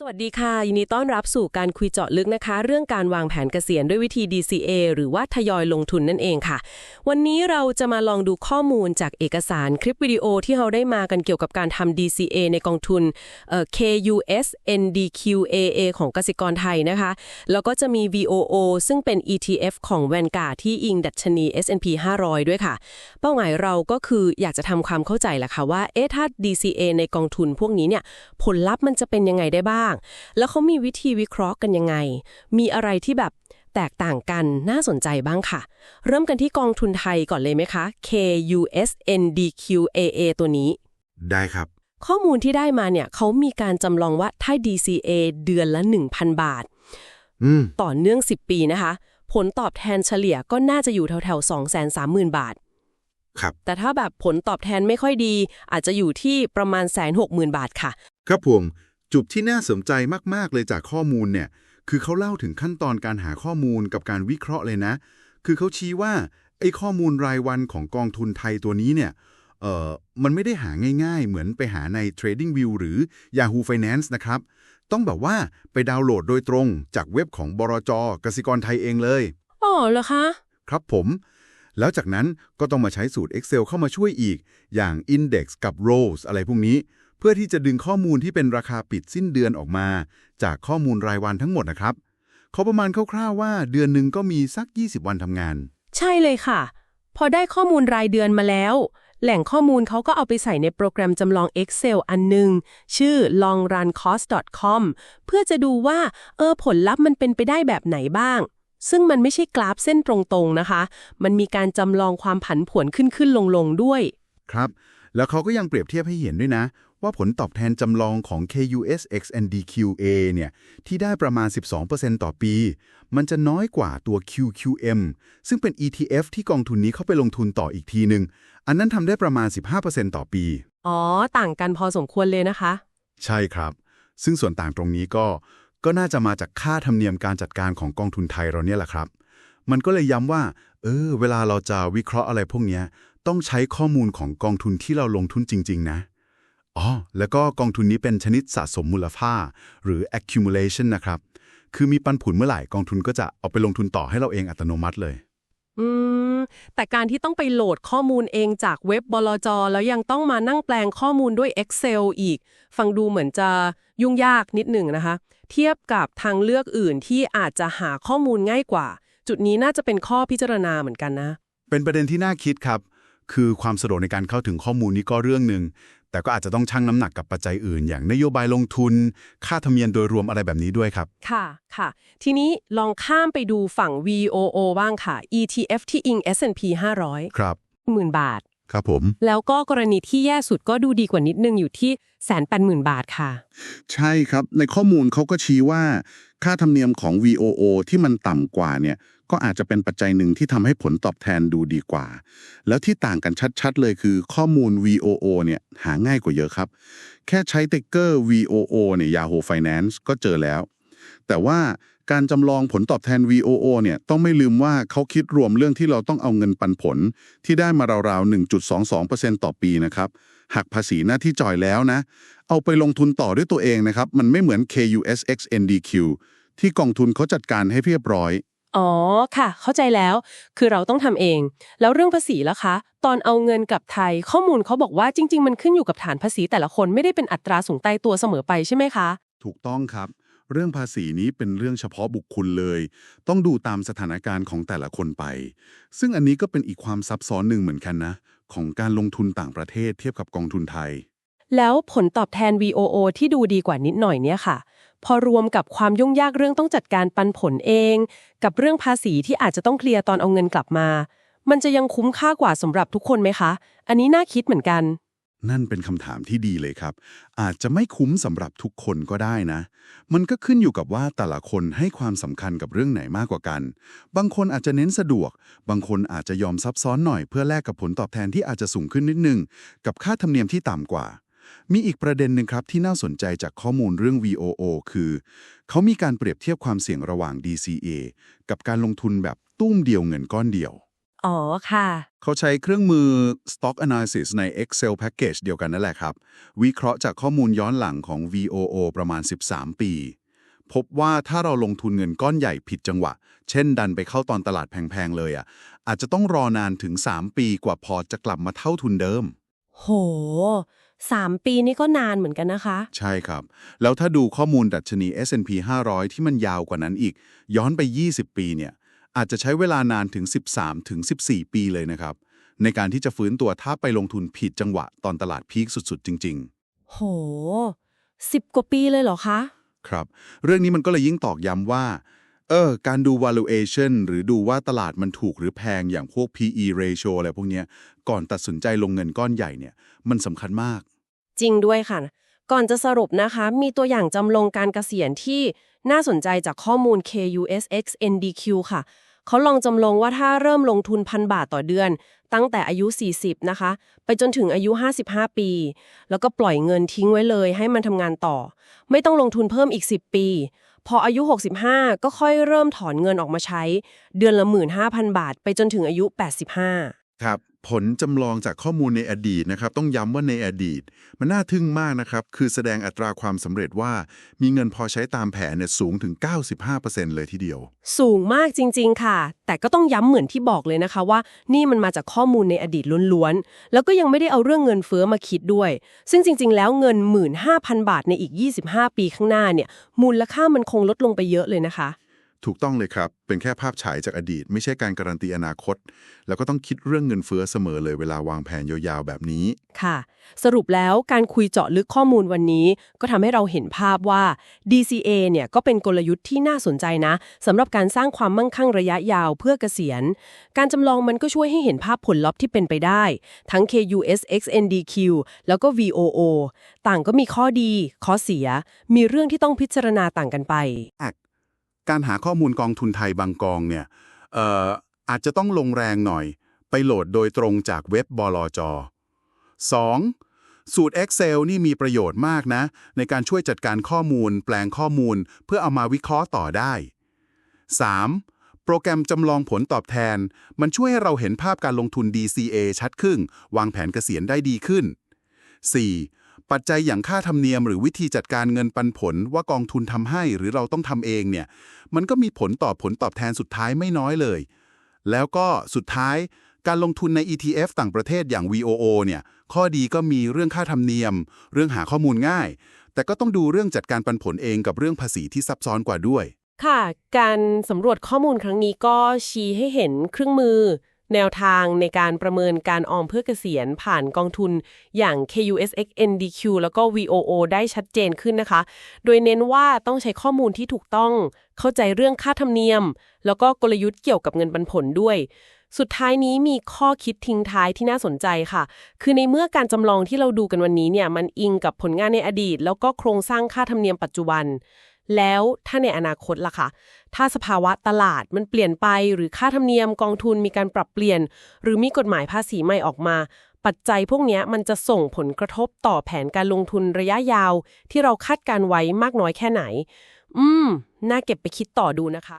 สวัสดีค่ะ ยินดีต้อนรับสู่การคุยเจาะลึกนะคะ เรื่องการวางแผนเกษียณด้วยวิธี DCA หรือว่าทยอยลงทุนนั่นเองค่ะ วันนี้เราจะมาลองดูข้อมูลจากเอกสารคลิปวิดีโอที่เราได้มากันเกี่ยวกับการทำ DCA ในกองทุน KUS NDQAA ของกสิกรไทยนะคะ แล้วก็จะมี VOO ซึ่งเป็น ETF ของ v a n g u a r ที่อิงดัชนี S&P 500 ด้วยค่ะ เป้าหมายเราก็คืออยากจะทำความเข้าใจแหละค่ะว่าเอ๊ะถ้า DCA ในกองทุนพวกนี้เนี่ยผลลัพธ์มันจะเป็นยังไงได้บ้างแล้วเขามีวิธีวิเคราะห์กันยังไง มีอะไรที่แบบแตกต่างกันน่าสนใจบ้างค่ะ เริ่มกันที่กองทุนไทยก่อนเลยไหมคะ KUSNDQAA ตัวนี้ ได้ครับ ข้อมูลที่ได้มาเนี่ยเขามีการจำลองว่าถ้า DCA เดือนละ 1,000 บาทอืมต่อเนื่อง 10 ปีนะคะ ผลตอบแทนเฉลี่ยก็น่าจะอยู่แถวๆ230,000 บาท ครับ แต่ถ้าแบบผลตอบแทนไม่ค่อยดี อาจจะอยู่ที่ประมาณแสนหกหมื่นบาทค่ะ ครับผม จุดที่น่าสนใจมาก ๆ เลยจากข้อมูลเนี่ย คือเขาเล่าถึงขั้นตอนการหาข้อมูลกับการวิเคราะห์เลยนะ คือเขาชี้ว่าไอ้ข้อมูลรายวันของกองทุนไทยตัวนี้เนี่ย เอ่อ มันไม่ได้หาง่าย ๆ เหมือนไปหาใน TradingView หรือ Yahoo Finance นะครับ ต้องแบบว่าไปดาวน์โหลดโดยตรงจากเว็บของบรจกสิกรไทยเองเลย อ๋อเหรอคะ ครับผม แล้วจากนั้นก็ต้องมาใช้สูตร Excel เข้ามาช่วยอีก อย่าง Index กับ Rows อะไรพวกนี้เพื่อที่จะดึงข้อมูลที่เป็นราคาปิดสิ้นเดือนออกมา จากข้อมูลรายวันทั้งหมดนะครับเขาประมาณคร่าวๆว่าเดือนหนึ่งก็มีสัก 20 วันทำงาน ใช่เลยค่ะ พอได้ข้อมูลรายเดือนมาแล้ว แหล่งข้อมูลเขาก็เอาไปใส่ในโปรแกรมจำลอง Excel อันหนึ่งชื่อ longruncost.com เพื่อจะดูว่า เออผลลัพธ์มันเป็นไปได้แบบไหนบ้าง ซึ่งมันไม่ใช่กราฟเส้นตรงๆนะคะ มันมีการจำลองความผันผวนขึ้นๆลงๆด้วย ครับ แล้วเขาก็ยังเปรียบเทียบให้เห็นด้วยนะ ว่าผลตอบแทนจำลองของ KUSX NDQA เนี่ย ที่ได้ประมาณ 12%ต่อปี มันจะน้อยกว่าตัว QQM ซึ่งเป็น ETF ที่กองทุนนี้เข้าไปลงทุนต่ออีกทีหนึ่ง อันนั้นทำได้ประมาณ 15%ต่อปี อ๋อ ต่างกันพอสมควรเลยนะคะ ใช่ครับ ซึ่งส่วนต่างตรงนี้ก็ ก็น่าจะมาจากค่าธรรมเนียมการจัดการของกองทุนไทยเราเนี่ยแหละครับ มันก็เลยย้ำว่า เออ เวลาเราจะวิเคราะห์อะไรพวกเนี้ยต้องใช้ข้อมูลของกองทุนที่เราลงทุนจริง ๆ นะ อ๋อ แล้วก็กองทุนนี้เป็นชนิดสะสมมูลค่า หรือ accumulation นะครับ คือมีปันผลเมื่อไหร่กองทุนก็จะเอาไปลงทุนต่อให้เราเองอัตโนมัติเลย อืม แต่การที่ต้องไปโหลดข้อมูลเองจากเว็บบลจ แล้วยังต้องมานั่งแปลงข้อมูลด้วย Excel อีก ฟังดูเหมือนจะยุ่งยากนิดหนึ่งนะคะ เทียบกับทางเลือกอื่นที่อาจจะหาข้อมูลง่ายกว่า จุดนี้น่าจะเป็นข้อพิจารณาเหมือนกันนะ เป็นประเด็นที่น่าคิดครับ คือความสะดวกในการเข้าถึงข้อมูลนี้ก็เรื่องหนึ่ง แต่ก็อาจจะต้องชั่งน้ำหนักกับปัจจัยอื่น อย่างนโยบายลงทุน ค่าธรรมเนียมโดยรวมอะไรแบบนี้ด้วยครับ ค่ะค่ะ ทีนี้ลองข้ามไปดูฝั่ง VOO บ้างค่ะ ETF ที่อิง S&P 500 ครับ หมื่นบาท ครับผม แล้วก็กรณีที่แย่สุดก็ดูดีกว่านิดนึงอยู่ที่แสนแปดหมื่นบาทค่ะ ใช่ครับ ในข้อมูลเขาก็ชี้ว่า ค่าธรรมเนียมของ VOO ที่มันต่ำกว่าเนี่ย ก็อาจจะเป็นปัจจัยหนึ่งที่ทำให้ผลตอบแทนดูดีกว่า แล้วที่ต่างกันชัดๆ เลยคือข้อมูล VOO เนี่ยหาง่ายกว่าเยอะครับ แค่ใช้ติ๊กเกอร์ VOO เนี่ย Yahoo Finance ก็เจอแล้ว แต่ว่า การจำลองผลตอบแทน VOO เนี่ยต้องไม่ลืมว่าเขาคิดรวมเรื่องที่เราต้องเอาเงินปันผล ที่ได้มาราวๆ 1.22%ต่อปีนะครับหักภาษีหน้าที่จ่อยแล้วนะ เอาไปลงทุนต่อด้วยตัวเองนะครับ มันไม่เหมือน KUSX NDQ ที่กองทุนเขาจัดการให้เรียบร้อย อ๋อค่ะ เข้าใจแล้ว คือเราต้องทำเอง แล้วเรื่องภาษีล่ะคะ ตอนเอาเงินกับไทย ข้อมูลเขาบอกว่าจริง ๆ มันขึ้นอยู่กับฐานภาษีแต่ละคนไม่ได้เป็นอัตราสูงตายตัวเสมอไปใช่ไหมคะ ถูกต้องครับ เรื่องภาษีนี้เป็นเรื่องเฉพาะบุคคลเลย ต้องดูตามสถานการณ์ของแต่ละคนไป ซึ่งอันนี้ก็เป็นอีกความซับซ้อนหนึ่งเหมือนกันนะ ของการลงทุนต่างประเทศเทียบกับกองทุนไทย แล้วผลตอบแทน VOO ที่ดูดีกว่านิดหน่อยเนี่ยค่ะ พอรวมกับความยุ่งยากเรื่องต้องจัดการปันผลเอง กับเรื่องภาษีที่อาจจะต้องเคลียร์ตอนเอาเงินกลับมา มันจะยังคุ้มค่ากว่าสำหรับทุกคนไหมคะ อันนี้น่าคิดเหมือนกัน นั่นเป็นคำถามที่ดีเลยครับ อาจจะไม่คุ้มสำหรับทุกคนก็ได้นะ มันก็ขึ้นอยู่กับว่าแต่ละคนให้ความสำคัญกับเรื่องไหนมากกว่ากัน บางคนอาจจะเน้นสะดวก บางคนอาจจะยอมซับซ้อนหน่อยเพื่อแลกกับผลตอบแทนที่อาจจะสูงขึ้นนิดนึง กับค่าธรรมเนียมที่ต่ำกว่า มีอีกประเด็นหนึ่งครับที่น่าสนใจจากข้อมูลเรื่อง VOO คือ เขามีการเปรียบเทียบความเสี่ยงระหว่าง DCA กับการลงทุนแบบตุ้มเดียวเงินก้อนเดียว อ๋อค่ะ เขาใช้เครื่องมือ Stock Analysis ใน Excel Package เดียวกันนั่นแหละครับ วิเคราะห์จากข้อมูลย้อนหลังของ VOO ประมาณ 13 ปี พบว่าถ้าเราลงทุนเงินก้อนใหญ่ผิดจังหวะ เช่นดันไปเข้าตอนตลาดแพงๆเลยอะ อาจจะต้องรอนานถึง 3 ปีกว่าพอร์ตจะกลับมาเท่าทุนเดิม โหสามปีนี่ก็นานเหมือนกันนะคะ ใช่ครับ แล้วถ้าดูข้อมูลดัชนี S&P 500 ที่มันยาวกว่านั้นอีก ย้อนไป 20 ปีเนี่ย อาจจะใช้เวลานานถึง 13ถึง14ปีเลยนะครับ ในการที่จะฟื้นตัวถ้าไปลงทุนผิดจังหวะตอนตลาดพีคสุดๆ จริงโหสิบกว่าปีเลยเหรอคะๆครับ เรื่องนี้มันก็เลยยิ่งตอกย้ำว่า เออ การดู valuation หรือดูว่าตลาดมันถูกหรือแพงอย่างพวก PE ratio อะไรพวกเนี้ย ก่อนตัดสินใจลงเงินก้อนใหญ่เนี่ย มันสำคัญมาก จริงด้วยค่ะ ก่อนจะสรุปนะคะ มีตัวอย่างจำลองการเกษียณที่น่าสนใจจากข้อมูล KUSX NDQ ค่ะ เขาลองจำลองว่าถ้าเริ่มลงทุนพันบาทต่อเดือน ตั้งแต่อายุ 40 นะคะ ไปจนถึงอายุ 55 ปี แล้วก็ปล่อยเงินทิ้งไว้เลย ให้มันทำงานต่อ ไม่ต้องลงทุนเพิ่มอีก 10 ปี พออายุ 65 ก็ค่อยเริ่มถอนเงินออกมาใช้ เดือนละ 15,000 บาท ไปจนถึงอายุ 85 ครับ ผลจำลองจากข้อมูลในอดีตนะครับ ต้องย้ำว่าในอดีต มันน่าทึ่งมากนะครับ คือแสดงอัตราความสำเร็จว่ามีเงินพอใช้ตามแผนเนี่ยสูงถึง 95%เลยทีเดียว สูงมากจริง ๆ ค่ะ แต่ก็ต้องย้ำเหมือนที่บอกเลยนะคะว่า นี่มันมาจากข้อมูลในอดีตล้วนๆ แล้วก็ยังไม่ได้เอาเรื่องเงินเฟ้อมาคิดด้วย ซึ่งจริง ๆ แล้วเงิน 15,000 บาทในอีก 25 ปีข้างหน้าเนี่ยมูลค่ามันคงลดลงไปเยอะเลยนะคะ ถูกต้องเลยครับ เป็นแค่ภาพฉายจากอดีต ไม่ใช่การการันตีอนาคต แล้วก็ต้องคิดเรื่องเงินเฟ้อเสมอเลยเวลาวางแผนยาวๆแบบนี้ ค่ะ สรุปแล้วการคุยเจาะลึกข้อมูลวันนี้ ก็ทำให้เราเห็นภาพว่า DCA เนี่ยก็เป็นกลยุทธ์ที่น่าสนใจนะสำหรับการสร้างความมั่งคั่งระยะยาวเพื่อเกษียณ การจำลองมันก็ช่วยให้เห็นภาพผลลัพธ์ที่เป็นไปได้ ทั้ง KUSXNDQ แล้วก็ VOO ต่างก็มีข้อดี ข้อเสีย มีเรื่องที่ต้องพิจารณาต่างกันไป การหาข้อมูลกองทุนไทยบางกองเนี่ยอออาจจะต้องลงแรงหน่อย ไปโหลดโดยตรงจากเว็บบลจ 2. สูตร Excel นี่มีประโยชน์มากนะ ในการช่วยจัดการข้อมูล แปลงข้อมูล เพื่อเอามาวิเคราะห์ต่อได้ 3. โปรแกรมจำลองผลตอบแทน มันช่วยให้เราเห็นภาพการลงทุน DCA ชัดขึ้น วางแผนเกษียณได้ดีขึ้น 4. ปัจจัยอย่างค่าธรรมเนียมหรือวิธีจัดการเงินปันผลว่ากองทุนทำให้หรือเราต้องทำเองเนี่ย มันก็มีผลต่อผลตอบแทนสุดท้ายไม่น้อยเลย แล้วก็สุดท้ายการลงทุนใน ETF ต่างประเทศอย่าง VOO เนี่ย ข้อดีก็มีเรื่องค่าธรรมเนียม เรื่องหาข้อมูลง่าย แต่ก็ต้องดูเรื่องจัดการปันผลเองกับเรื่องภาษีที่ซับซ้อนกว่าด้วย ค่ะ การสำรวจข้อมูลครั้งนี้ก็ชี้ให้เห็นเครื่องมือ แนวทางในการประเมินการออมเพื่อเกษียณผ่านกองทุนอย่าง KUSX NDQ แล้วก็ VOO ได้ชัดเจนขึ้นนะคะ โดยเน้นว่าต้องใช้ข้อมูลที่ถูกต้อง เข้าใจเรื่องค่าธรรมเนียม แล้วก็กลยุทธ์เกี่ยวกับเงินปันผลด้วย สุดท้ายนี้มีข้อคิดทิ้งท้ายที่น่าสนใจค่ะ คือในเมื่อการจำลองที่เราดูกันวันนี้เนี่ยมันอิงกับผลงานในอดีต แล้วก็โครงสร้างค่าธรรมเนียมปัจจุบัน แล้วถ้าในอนาคตล่ะคะถ้าสภาวะตลาดมันเปลี่ยนไป หรือค่าธรรมเนียมกองทุนมีการปรับเปลี่ยน หรือมีกฎหมายภาษีใหม่ออกมา ปัจจัยพวกนี้มันจะส่งผลกระทบต่อแผนการลงทุนระยะยาว ที่เราคาดการไว้มากน้อยแค่ไหน อืม น่าเก็บไปคิดต่อดูนะคะ